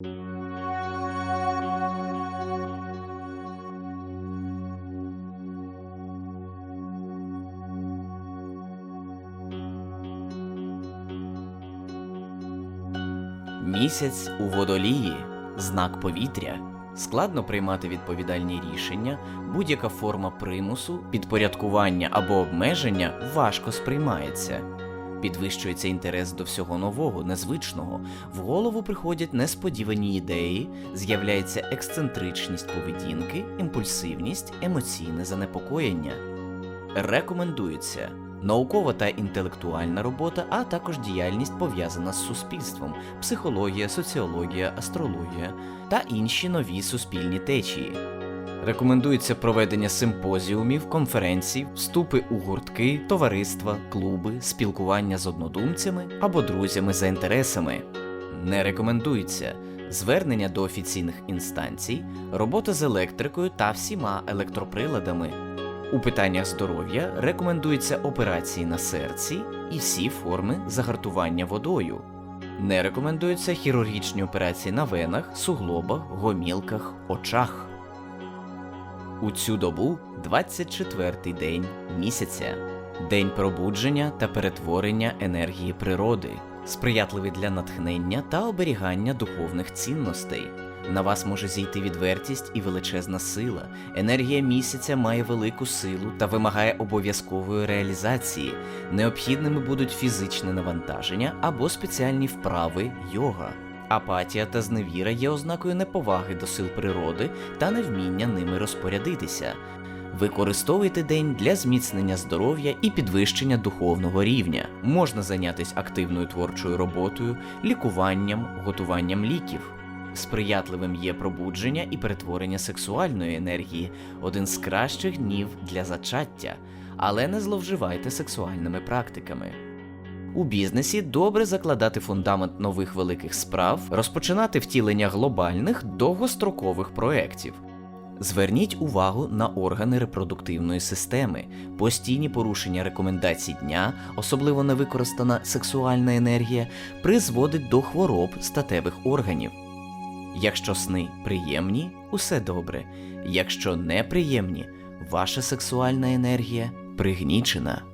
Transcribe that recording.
Місяць у водолії, знак повітря. Складно приймати відповідальні рішення, будь-яка форма примусу, підпорядкування або обмеження важко сприймається. Підвищується інтерес до всього нового, незвичного, в голову приходять несподівані ідеї, з'являється ексцентричність поведінки, імпульсивність, емоційне занепокоєння. Рекомендується наукова та інтелектуальна робота, а також діяльність пов'язана з суспільством, психологія, соціологія, астрологія та інші нові суспільні течії. Рекомендується проведення симпозіумів, конференцій, вступи у гуртки, товариства, клуби, спілкування з однодумцями або друзями за інтересами. Не рекомендується звернення до офіційних інстанцій, робота з електрикою та всіма електроприладами. У питаннях здоров'я рекомендуються операції на серці і всі форми загартування водою. Не рекомендуються хірургічні операції на венах, суглобах, гомілках, очах. У цю добу 24-й день місяця, день пробудження та перетворення енергії природи, сприятливий для натхнення та оберігання духовних цінностей. На вас може зійти відвертість і величезна сила. Енергія місяця має велику силу та вимагає обов'язкової реалізації. Необхідними будуть фізичне навантаження або спеціальні вправи йога. Апатія та зневіра є ознакою неповаги до сил природи та невміння ними розпорядитися. Використовуйте день для зміцнення здоров'я і підвищення духовного рівня. Можна зайнятися активною творчою роботою, лікуванням, готуванням ліків. Сприятливим є пробудження і перетворення сексуальної енергії один з кращих днів для зачаття, але не зловживайте сексуальними практиками. У бізнесі добре закладати фундамент нових великих справ, розпочинати втілення глобальних довгострокових проєктів. Зверніть увагу на органи репродуктивної системи. Постійні порушення рекомендацій дня, особливо невикористана сексуальна енергія, призводить до хвороб статевих органів. Якщо сни приємні, усе добре. Якщо неприємні, ваша сексуальна енергія пригнічена.